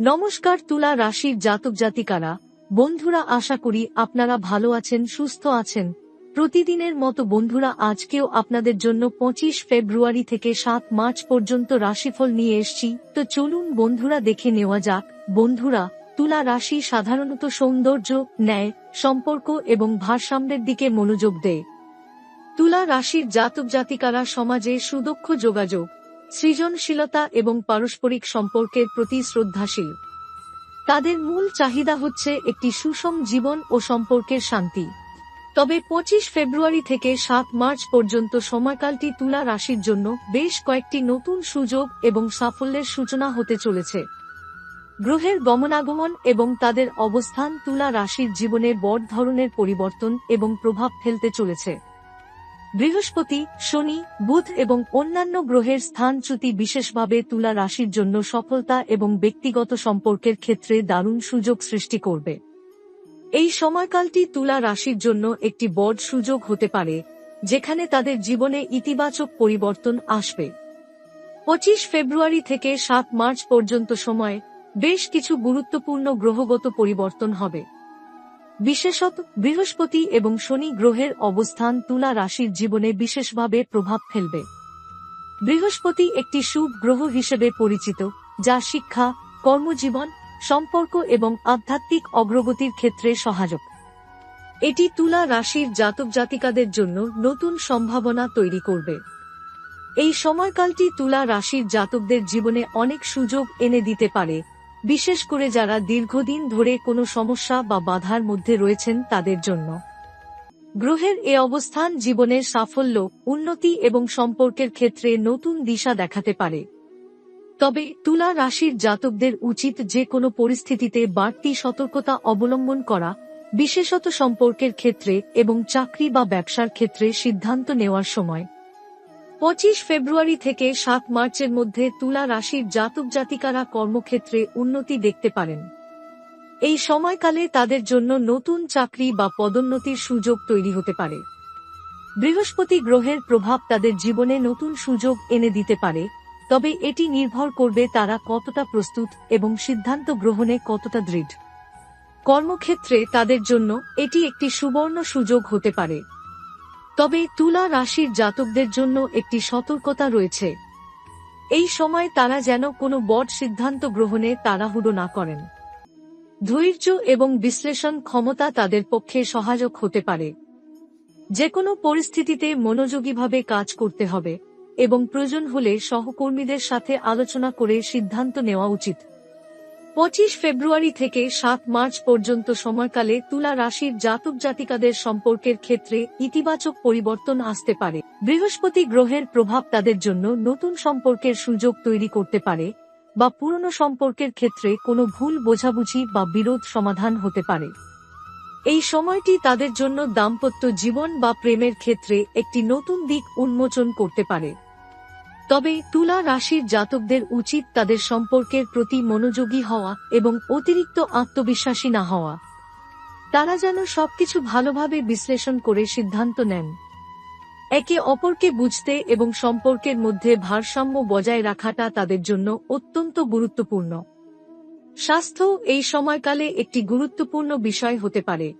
নমস্কার তুলা রাশির জাতক জাতিকারা, বন্ধুরা আশা করি আপনারা ভালো আছেন, সুস্থ আছেন। প্রতিদিনের মতো বন্ধুরা আজকেও আপনাদের জন্য পঁচিশ ফেব্রুয়ারি থেকে সাত মার্চ পর্যন্ত রাশিফল নিয়ে এসছি। তো চলুন বন্ধুরা দেখে নেওয়া যাক। বন্ধুরা, তুলা রাশি সাধারণত সৌন্দর্য, ন্যায়, সম্পর্ক এবং ভারসাম্যের দিকে মনোযোগ দেয়। তুলা রাশির জাতক জাতিকারা সমাজে সুদক্ষ যোগাযোগ সৃজনশীলতা এবং পারস্পরিক সম্পর্কের প্রতি শ্রদ্ধাশীল। তাদের মূল চাহিদা হচ্ছে একটি সুষম জীবন ও সম্পর্কের শান্তি। তবে পঁচিশ ফেব্রুয়ারি থেকে সাত মার্চ পর্যন্ত সময়কালটি তুলা রাশির জন্য বেশ কয়েকটি নতুন সুযোগ এবং সাফল্যের সূচনা হতে চলেছে। গ্রহের গমনাগমন এবং তাদের অবস্থান তুলা রাশির জীবনে বড় ধরনের পরিবর্তন এবং প্রভাব ফেলতে চলেছে। বৃহস্পতি, শনি, বুধ এবং অন্যান্য গ্রহের স্থানচ্যুতি বিশেষভাবে তুলা রাশির জন্য সফলতা এবং ব্যক্তিগত সম্পর্কের ক্ষেত্রে দারুণ সুযোগ সৃষ্টি করবে। এই সময়কালটি তুলা রাশির জন্য একটি বড় সুযোগ হতে পারে, যেখানে তাদের জীবনে ইতিবাচক পরিবর্তন আসবে। পঁচিশ ফেব্রুয়ারি থেকে সাত মার্চ পর্যন্ত সময় বেশ কিছু গুরুত্বপূর্ণ গ্রহগত পরিবর্তন হবে। বিশেষত বৃহস্পতি এবং শনি গ্রহের অবস্থান তুলা রাশির জীবনে বিশেষভাবে প্রভাব ফেলবে। বৃহস্পতি একটি শুভ গ্রহ হিসেবে পরিচিত, যা শিক্ষা, কর্মজীবন, সম্পর্ক এবং আধ্যাত্মিক অগ্রগতির ক্ষেত্রে সহায়ক। এটি তুলা রাশির জাতক জাতিকাদের জন্য নতুন সম্ভাবনা তৈরি করবে। এই সময়কালটি তুলা রাশির জাতকদের জীবনে অনেক সুযোগ এনে দিতে পারে বিশেষ করে যারা দীর্ঘদিন ধরে কোনো সমস্যা বা বাধার মধ্যে রয়েছেন তাদের জন্য। গ্রহের এ অবস্থান জীবনের সাফল্য, উন্নতি এবং সম্পর্কের ক্ষেত্রে নতুন দিশা দেখাতে পারে। তবে তুলা রাশির জাতকদের উচিত যে কোনো পরিস্থিতিতে বাড়তি সতর্কতা অবলম্বন করা, বিশেষত সম্পর্কের ক্ষেত্রে এবং চাকরি বা ব্যবসার ক্ষেত্রে সিদ্ধান্ত নেওয়ার সময়। পঁচিশ ফেব্রুয়ারি থেকে সাত মার্চের মধ্যে তুলা রাশির জাতক জাতিকারা কর্মক্ষেত্রে উন্নতি দেখতে পারেন। এই সময়কালে তাদের জন্য নতুন চাকরি বা পদোন্নতির সুযোগ তৈরি হতে পারে। বৃহস্পতি গ্রহের প্রভাব তাদের জীবনে নতুন সুযোগ এনে দিতে পারে, তবে এটি নির্ভর করবে তারা কতটা প্রস্তুত এবং সিদ্ধান্ত গ্রহণে কতটা দৃঢ়। কর্মক্ষেত্রে তাদের জন্য এটি একটি সুবর্ণ সুযোগ হতে পারে। তবে তুলা রাশির জাতকদের জন্য একটি সতর্কতা রয়েছে। এই সময় তারা যেন কোনো বড় সিদ্ধান্ত গ্রহণে তাড়াহুড়ো না করেন। ধৈর্য এবং বিশ্লেষণ ক্ষমতা তাদের পক্ষে সহায়ক হতে পারে। যে কোনো পরিস্থিতিতে মনোযোগীভাবে কাজ করতে হবে এবং প্রয়োজন হলে সহকর্মীদের সাথে আলোচনা করে সিদ্ধান্ত নেওয়া উচিত। পঁচিশ ফেব্রুয়ারি থেকে সাত মার্চ পর্যন্ত সময়কালে তুলা রাশির জাতক জাতিকাদের সম্পর্কের ক্ষেত্রে ইতিবাচক পরিবর্তন আসতে পারে। বৃহস্পতি গ্রহের প্রভাব তাদের জন্য নতুন সম্পর্কের সুযোগ তৈরি করতে পারে বা পুরনো সম্পর্কের ক্ষেত্রে কোনো ভুল বোঝাবুঝি বা বিরোধ সমাধান হতে পারে। এই সময়টি তাদের জন্য দাম্পত্য জীবন বা প্রেমের ক্ষেত্রে একটি নতুন দিক উন্মোচন করতে পারে। তবে তুলা রাশির জাতকদের উচিত তাদের সম্পর্কের প্রতি মনোযোগী হওয়া এবং অতিরিক্ত আত্মবিশ্বাসী না হওয়া। তারা যেন সবকিছু ভালোভাবে বিশ্লেষণ করে সিদ্ধান্ত নেন। একে অপরকে বুঝতে এবং সম্পর্কের মধ্যে ভারসাম্য বজায় রাখাটা তাদের জন্য অত্যন্ত গুরুত্বপূর্ণ। স্বাস্থ্য এই সময়কালে একটি গুরুত্বপূর্ণ বিষয় হতে পারে।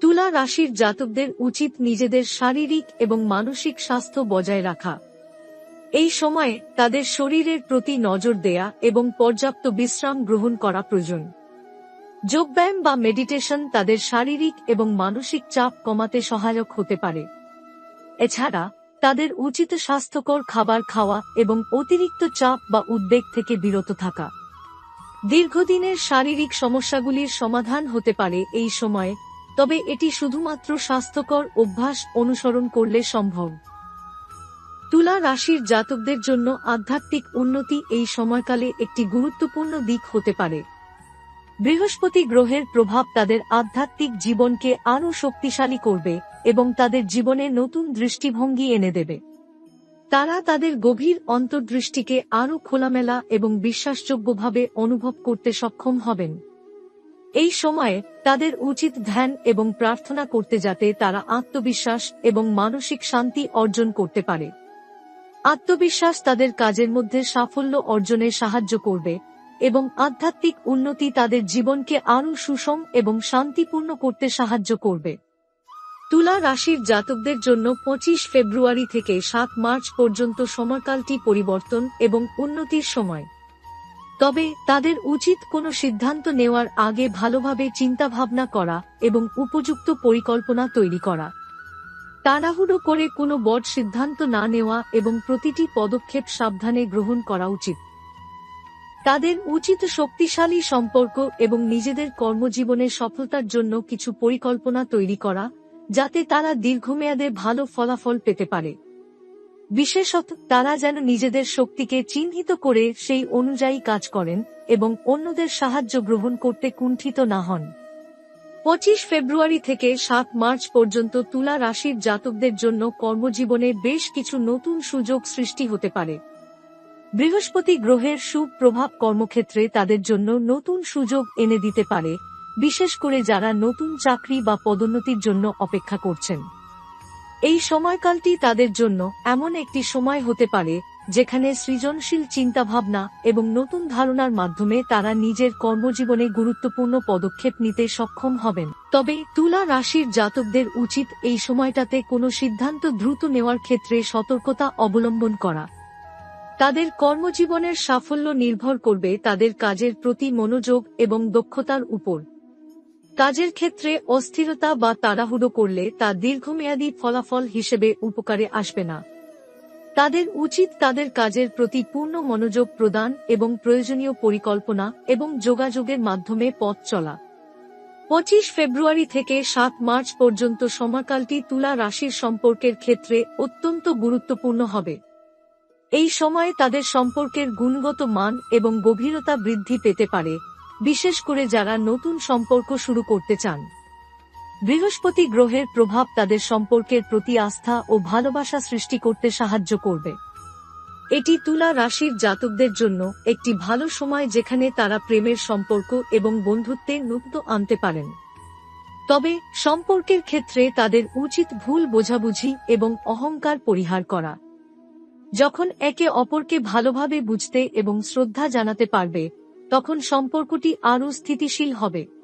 তুলা রাশির জাতকদের উচিত নিজেদের শারীরিক এবং মানসিক স্বাস্থ্য বজায় রাখা। এই সময়ে তাদের শরীরের প্রতি নজর দেয়া এবং পর্যাপ্ত বিশ্রাম গ্রহণ করা প্রয়োজন। যোগব্যায়াম বা মেডিটেশন তাদের শারীরিক এবং মানসিক চাপ কমাতে সহায়ক হতে পারে। এছাড়া, তাদের উচিত স্বাস্থ্যকর খাবার খাওয়া এবং অতিরিক্ত চাপ বা উদ্বেগ থেকে বিরত থাকা। দীর্ঘদিনের শারীরিক সমস্যাগুলির সমাধান হতে পারে এই সময়ে, তবে এটি শুধুমাত্র স্বাস্থ্যকর অভ্যাস অনুসরণ করলে সম্ভব। তুলা রাশির জাতকদের জন্য আধ্যাত্মিক উন্নতি এই সময়কালে একটি গুরুত্বপূর্ণ দিক হতে পারে। বৃহস্পতি গ্রহের প্রভাব তাদের আধ্যাত্মিক জীবনকে আরও শক্তিশালী করবে এবং তাদের জীবনে নতুন দৃষ্টিভঙ্গি এনে দেবে। তারা তাদের গভীর অন্তর্দৃষ্টিকে আরও খোলামেলা এবং বিশ্বাসযোগ্যভাবে অনুভব করতে সক্ষম হবেন। এই সময়ে তাদের উচিত ধ্যান এবং প্রার্থনা করতে যাতে তারা আত্মবিশ্বাস এবং মানসিক শান্তি অর্জন করতে পারে। আত্মবিশ্বাস তাদের কাজের মধ্যে সাফল্য অর্জনে সাহায্য করবে, এবং আধ্যাত্মিক উন্নতি তাদের জীবনকে আরও সুষম এবং শান্তিপূর্ণ করতে সাহায্য করবে। তুলা রাশির জাতকদের জন্য পঁচিশ ফেব্রুয়ারি থেকে সাত মার্চ পর্যন্ত সময়কালটি পরিবর্তন এবং উন্নতির সময়। তবে তাদের উচিত কোনো সিদ্ধান্ত নেওয়ার আগে ভালোভাবে চিন্তাভাবনা করা এবং উপযুক্ত পরিকল্পনা তৈরি করা। তাড়াহুড়ো করে কোনো বড় সিদ্ধান্ত না নেওয়া এবং প্রতিটি পদক্ষেপ সাবধানে গ্রহণ করা উচিত। তাদের উচিত শক্তিশালী সম্পর্ক এবং নিজেদের কর্মজীবনের সফলতার জন্য কিছু পরিকল্পনা তৈরি করা, যাতে তারা দীর্ঘমেয়াদে ভালো ফলাফল পেতে পারে। বিশেষত, তারা যেন নিজেদের শক্তিকে চিহ্নিত করে সেই অনুযায়ী কাজ করেন এবং অন্যদের সাহায্য গ্রহণ করতে কুণ্ঠিত না হন। পঁচিশ ফেব্রুয়ারি থেকে সাত মার্চ পর্যন্ত তুলা রাশির জাতকদের জন্য কর্মজীবনে বেশ কিছু নতুন সুযোগ সৃষ্টি হতে পারে। বৃহস্পতি গ্রহের সুপ্রভাব কর্মক্ষেত্রে তাদের জন্য নতুন সুযোগ এনে দিতে পারে, বিশেষ করে যারা নতুন চাকরি বা পদোন্নতির জন্য অপেক্ষা করছেন। এই সময়কালটি তাদের জন্য এমন একটি সময় হতে পারে যেখানে সৃজনশীল চিন্তাভাবনা এবং নতুন ধারণার মাধ্যমে তারা নিজের কর্মজীবনে গুরুত্বপূর্ণ পদক্ষেপ নিতে সক্ষম হবেন। তবে তুলা রাশির জাতকদের উচিত এই সময়টাতে কোনো সিদ্ধান্ত দ্রুত নেওয়ার ক্ষেত্রে সতর্কতা অবলম্বন করা। তাদের কর্মজীবনের সাফল্য নির্ভর করবে তাদের কাজের প্রতি মনোযোগ এবং দক্ষতার উপর। কাজের ক্ষেত্রে অস্থিরতা বা তাড়াহুড়ো করলে তা দীর্ঘমেয়াদী ফলাফল হিসেবে উপকারে আসবে না। তাদের উচিত তাদের কাজের প্রতি পূর্ণ মনোযোগ প্রদান এবং প্রয়োজনীয় পরিকল্পনা এবং যোগাযোগের মাধ্যমে পথ চলা। পঁচিশ ফেব্রুয়ারি থেকে সাত মার্চ পর্যন্ত সময়কালটি তুলা রাশির সম্পর্কের ক্ষেত্রে অত্যন্ত গুরুত্বপূর্ণ হবে। এই সময়ে তাদের সম্পর্কের গুণগত মান এবং গভীরতা বৃদ্ধি পেতে পারে, বিশেষ করে যারা নতুন সম্পর্ক শুরু করতে চান। বৃহস্পতি গ্রহের প্রভাব তাদের সম্পর্কের প্রতি আস্থা ও ভালোবাসা সৃষ্টি করতে সাহায্য করবে। এটি তুলা রাশির জাতকদের জন্য একটি ভালো সময় যেখানে তারা প্রেমের সম্পর্ক এবং বন্ধুত্বের নুক্ত আনতে পারেন। তবে সম্পর্কের ক্ষেত্রে তাদের উচিত ভুল বোঝাবুঝি এবং অহংকার পরিহার করা। যখন একে অপরকে ভালোভাবে বুঝতে এবং শ্রদ্ধা জানাতে পারবে, তখন সম্পর্কটি আরও স্থিতিশীল হবে।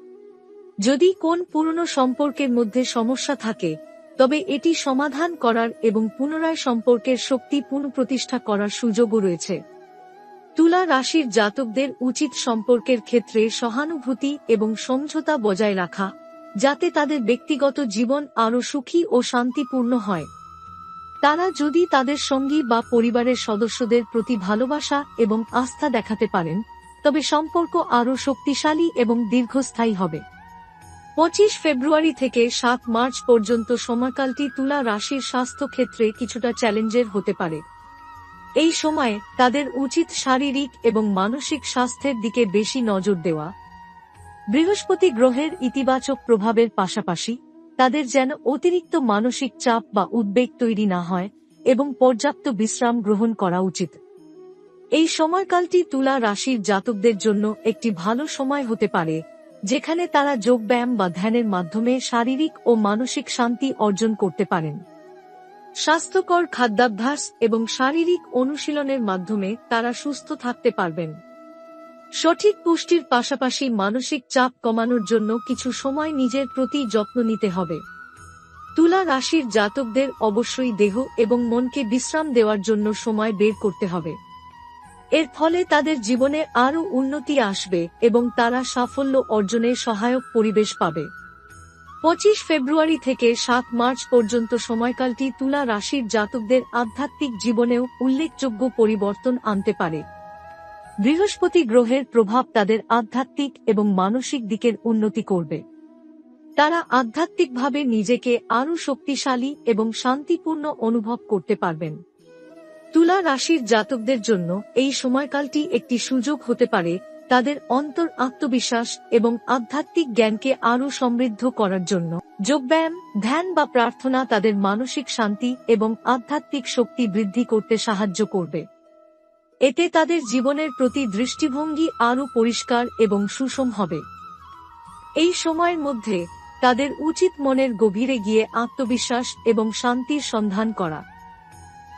যদি কোন পুরনো সম্পর্কের মধ্যে সমস্যা থাকে, তবে এটি সমাধান করার এবং পুনরায় সম্পর্কের শক্তি পুনঃপ্রতিষ্ঠা করার সুযোগও রয়েছে। তুলা রাশির জাতকদের উচিত সম্পর্কের ক্ষেত্রে সহানুভূতি এবং সমঝোতা বজায় রাখা, যাতে তাদের ব্যক্তিগত জীবন আরও সুখী ও শান্তিপূর্ণ হয়। তারা যদি তাদের সঙ্গী বা পরিবারের সদস্যদের প্রতি ভালোবাসা এবং আস্থা দেখাতে পারেন, তবে সম্পর্ক আরও শক্তিশালী এবং দীর্ঘস্থায়ী হবে। পঁচিশ ফেব্রুয়ারি থেকে সাত মার্চ পর্যন্ত সময়কালটি তুলা রাশির স্বাস্থ্য ক্ষেত্রে কিছুটা চ্যালেঞ্জের হতে পারে। এই সময়ে তাদের উচিত শারীরিক এবং মানসিক স্বাস্থ্যের দিকে বেশি নজর দেওয়া। বৃহস্পতি গ্রহের ইতিবাচক প্রভাবের পাশাপাশি তাদের যেন অতিরিক্ত মানসিক চাপ বা উদ্বেগ তৈরি না হয় এবং পর্যাপ্ত বিশ্রাম গ্রহণ করা উচিত। এই সময়কালটি তুলা রাশির জাতকদের জন্য একটি ভালো সময় হতে পারে। যেখানে তারা যোগব্যায়াম বা ধ্যানের মাধ্যমে শারীরিক ও মানসিক শান্তি অর্জন করতে পারেন। স্বাস্থ্যকর খাদ্যাভ্যাস এবং শারীরিক অনুশীলনের মাধ্যমে তারা সুস্থ থাকতে পারবেন। সঠিক পুষ্টির পাশাপাশি মানসিক চাপ কমানোর জন্য কিছু সময় নিজের প্রতি যত্ন নিতে হবে। তুলা রাশির জাতকদের অবশ্যই দেহ এবং মনকে বিশ্রাম দেওয়ার জন্য সময় বের করতে হবে। এর ফলে তাদের জীবনে আরও উন্নতি আসবে এবং তারা সাফল্য অর্জনে সহায়ক পরিবেশ পাবে। পঁচিশ ফেব্রুয়ারি থেকে সাত মার্চ পর্যন্ত সময়কালটি তুলা রাশির জাতকদের আধ্যাত্মিক জীবনেও উল্লেখযোগ্য পরিবর্তন আনতে পারে। বৃহস্পতি গ্রহের প্রভাব তাদের আধ্যাত্মিক এবং মানসিক দিকের উন্নতি করবে। তারা আধ্যাত্মিকভাবে নিজেকে আরও শক্তিশালী এবং শান্তিপূর্ণ অনুভব করতে পারবেন। তুলা রাশির জাতকদের জন্য এই সময়কালটি একটি সুযোগ হতে পারে তাদের অন্তর আত্মবিশ্বাস এবং আধ্যাত্মিক জ্ঞানকে আরও সমৃদ্ধ করার জন্য। যোগব্যায়াম, ধ্যান বা প্রার্থনা তাদের মানসিক শান্তি এবং আধ্যাত্মিক শক্তি বৃদ্ধি করতে সাহায্য করবে। এতে তাদের জীবনের প্রতি দৃষ্টিভঙ্গি আরও পরিষ্কার এবং সুষম হবে। এই সময়ের মধ্যে তাদের উচিত মনের গভীরে গিয়ে আত্মবিশ্বাস এবং শান্তির সন্ধান করা।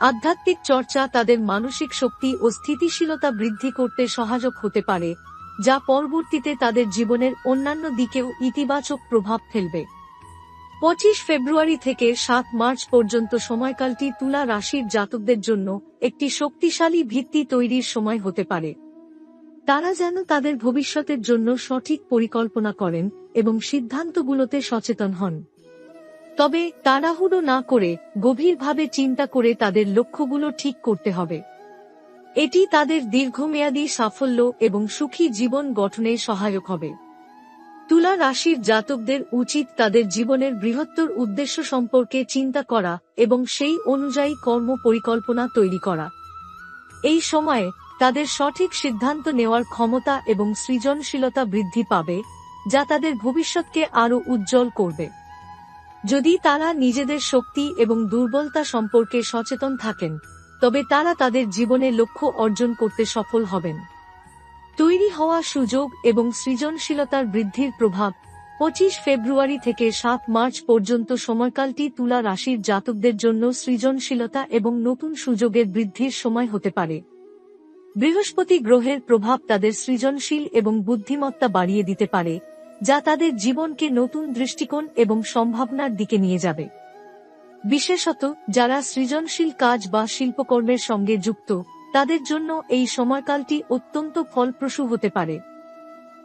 আধ্যাত্মিক চর্চা তাদের মানসিক শক্তি ও স্থিতিশীলতা বৃদ্ধি করতে সহায়ক হতে পারে, যা পরবর্তীতে তাদের জীবনের অন্যান্য দিকেও ইতিবাচক প্রভাব ফেলবে। পঁচিশ ফেব্রুয়ারি থেকে সাত মার্চ পর্যন্ত সময়কালটি তুলা রাশির জাতকদের জন্য একটি শক্তিশালী ভিত্তি তৈরির সময় হতে পারে। তারা যেন তাদের ভবিষ্যতের জন্য সঠিক পরিকল্পনা করেন এবং সিদ্ধান্তগুলোতে সচেতন হন। তবে তাড়াহুড়ো না করে গভীরভাবে চিন্তা করে তাদের লক্ষ্যগুলো ঠিক করতে হবে। এটি তাদের দীর্ঘমেয়াদী সাফল্য এবং সুখী জীবন গঠনে সহায়ক হবে। তুলা রাশির জাতকদের উচিত তাদের জীবনের বৃহত্তর উদ্দেশ্য সম্পর্কে চিন্তা করা এবং সেই অনুযায়ী কর্ম পরিকল্পনা তৈরি করা। এই সময়ে তাদের সঠিক সিদ্ধান্ত নেওয়ার ক্ষমতা এবং সৃজনশীলতা বৃদ্ধি পাবে, যা তাদের ভবিষ্যৎকে আরও উজ্জ্বল করবে। যদি তারা নিজেদের শক্তি এবং দুর্বলতা সম্পর্কে সচেতন থাকেন, তবে তারা তাদের জীবনে লক্ষ্য অর্জন করতে সফল হবেন। তৈরি হওয়া সুযোগ এবং সৃজনশীলতার বৃদ্ধির প্রভাব পঁচিশ ফেব্রুয়ারি থেকে সাত মার্চ পর্যন্ত সময়কালটি তুলা রাশির জাতকদের জন্য সৃজনশীলতা এবং নতুন সুযোগের বৃদ্ধির সময় হতে পারে। বৃহস্পতি গ্রহের প্রভাব তাদের সৃজনশীল এবং বুদ্ধিমত্তা বাড়িয়ে দিতে পারে। যা তাদের জীবনকে নতুন দৃষ্টিকোণ এবং সম্ভাবনার দিকে নিয়ে যাবে। বিশেষত, যারা সৃজনশীল কাজ বা শিল্পকর্মের সঙ্গে যুক্ত, তাদের জন্য এই সময়কালটি অত্যন্ত ফলপ্রসূ হতে পারে।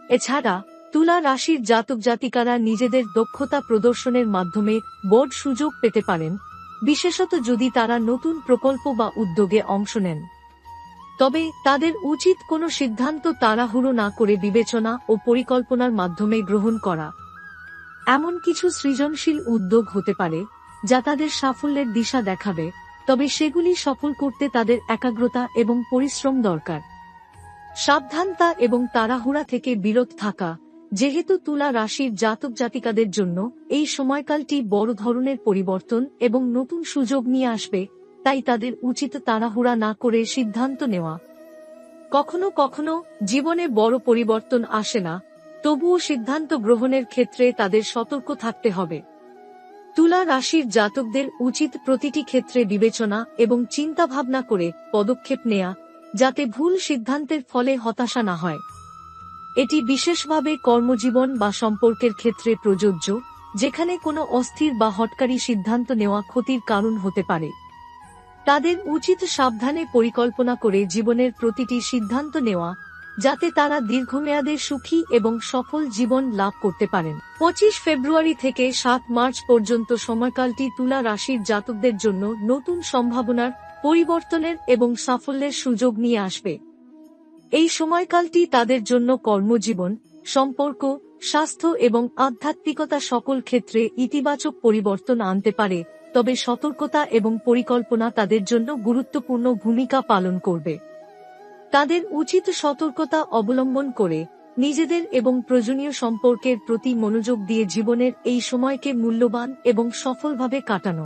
এছাড়া, তুলা রাশির জাতক জাতিকারা নিজেদের দক্ষতা প্রদর্শনের মাধ্যমে বড় সুযোগ পেতে পারেন, বিশেষত যদি তারা নতুন প্রকল্প বা উদ্যোগে অংশ নেন। তবে তাদের উচিত কোনো সিদ্ধান্ত তাড়াহুড়ো না করে বিবেচনা ও পরিকল্পনার মাধ্যমে গ্রহণ করা। এমন কিছু সৃজনশীল উদ্যোগ হতে পারে, যা তাদের সাফল্যের দিশা দেখাবে, তবে সেগুলি সফল করতে তাদের একাগ্রতা এবং পরিশ্রম দরকার। সাবধানতা এবং তাড়াহুড়া থেকে বিরত থাকা, যেহেতু তুলা রাশির জাতক জাতিকাদের জন্য এই সময়কালটি বড় ধরনের পরিবর্তন এবং নতুন সুযোগ নিয়ে আসবে তাই তাদের উচিত তাড়াহুড়া না করে সিদ্ধান্ত নেওয়া। কখনো কখনো জীবনে বড় পরিবর্তন আসে না, তবুও সিদ্ধান্ত গ্রহণের ক্ষেত্রে তাদের সতর্ক থাকতে হবে। তুলা রাশির জাতকদের উচিত প্রতিটি ক্ষেত্রে বিবেচনা এবং চিন্তা ভাবনা করে পদক্ষেপ নেয়া, যাতে ভুল সিদ্ধান্তের ফলে হতাশা না হয়। এটি বিশেষভাবে কর্মজীবন বা সম্পর্কের ক্ষেত্রে প্রযোজ্য, যেখানে কোনো অস্থির বা হটকারী সিদ্ধান্ত নেওয়া ক্ষতির কারণ হতে পারে। তাদের উচিত সাবধানে পরিকল্পনা করে জীবনের প্রতিটি সিদ্ধান্ত নেওয়া, যাতে তারা দীর্ঘমেয়াদে সুখী এবং সফল জীবন লাভ করতে পারেন। পঁচিশ ফেব্রুয়ারি থেকে সাত মার্চ পর্যন্ত সময়কালটি তুলা রাশির জাতকদের জন্য নতুন সম্ভাবনার, পরিবর্তনের এবং সাফল্যের সুযোগ নিয়ে আসবে। এই সময়কালটি তাদের জন্য কর্মজীবন, সম্পর্ক, স্বাস্থ্য এবং আধ্যাত্মিকতা সকল ক্ষেত্রে ইতিবাচক পরিবর্তন আনতে পারে। তবে সতর্কতা এবং পরিকল্পনা তাদের জন্য গুরুত্বপূর্ণ ভূমিকা পালন করবে। তাদের উচিত সতর্কতা অবলম্বন করে নিজেদের এবং প্রয়োজনীয় সম্পর্কের প্রতি মনোযোগ দিয়ে জীবনের এই সময়কে মূল্যবান এবং সফলভাবে কাটানো।